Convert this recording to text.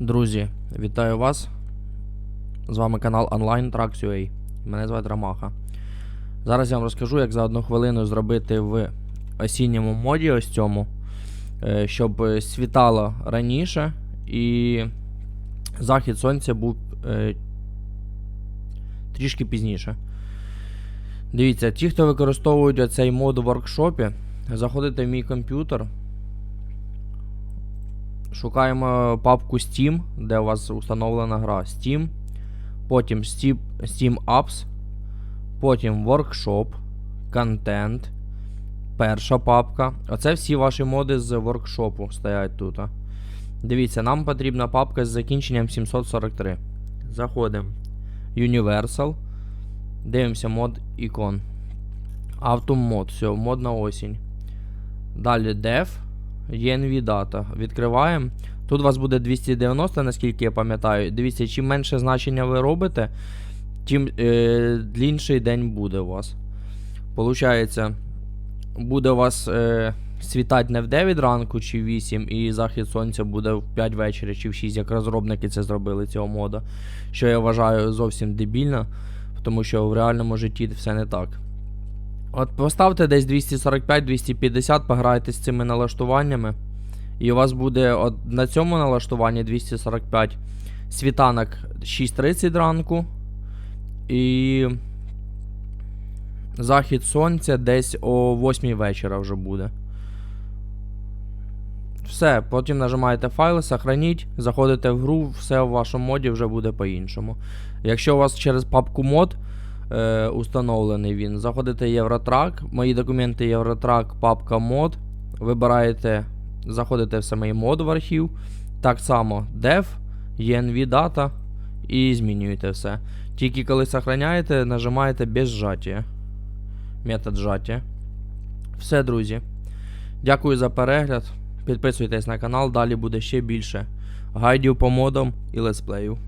Друзі, вітаю вас. З вами канал Online Tracks.ua. Мене звати Ромаха. Зараз я вам розкажу, як за одну хвилину зробити в осінньому моді ось цьому, е, щоб світало раніше і захід сонця був е, трішки пізніше. Дивіться, ті, хто використовують цей мод у воркшопі, заходите в мій комп'ютер. Шукаємо папку Steam, де у вас установлена гра Steam. Потім Steam, Apps. Потім Workshop, Content. Перша папка. Оце всі ваші моди з воркшопу стоять тут. а. Дивіться, нам потрібна папка з закінченням 743. Заходимо. Universal. Дивимося мод ікон. Автомод. Все, мод на осінь. Далі Dev. ENV дата. Відкриваємо. Тут у вас буде 290, наскільки я пам'ятаю. Дивіться, чим менше значення ви робите, тим е, длінший день буде у вас. Получається, буде у вас е, світати не в 9 ранку чи в 8, і захід сонця буде в 5 вечора чи в 6, як розробники це зробили цього мода. Що я вважаю зовсім дебільно, тому що в реальному житті все не так. От поставте десь 245-250, пограйте з цими налаштуваннями. І у вас буде от на цьому налаштуванні 245 світанок 6.30 ранку. І захід сонця десь о 8 вечора вже буде. Все, потім нажимаєте файли, сохраніть, заходите в гру, все в вашому моді вже буде по-іншому. Якщо у вас через папку мод е, установлений він. Заходите в Євротрак, мої документи Євротрак, папка мод. Вибираєте, заходите в самий мод в архів. Так само dev, env data і змінюєте все. Тільки коли сохраняєте, нажимаєте без зжаття. Метод зжаття. Все, друзі. Дякую за перегляд. Підписуйтесь на канал, далі буде ще більше гайдів по модам і летсплеїв.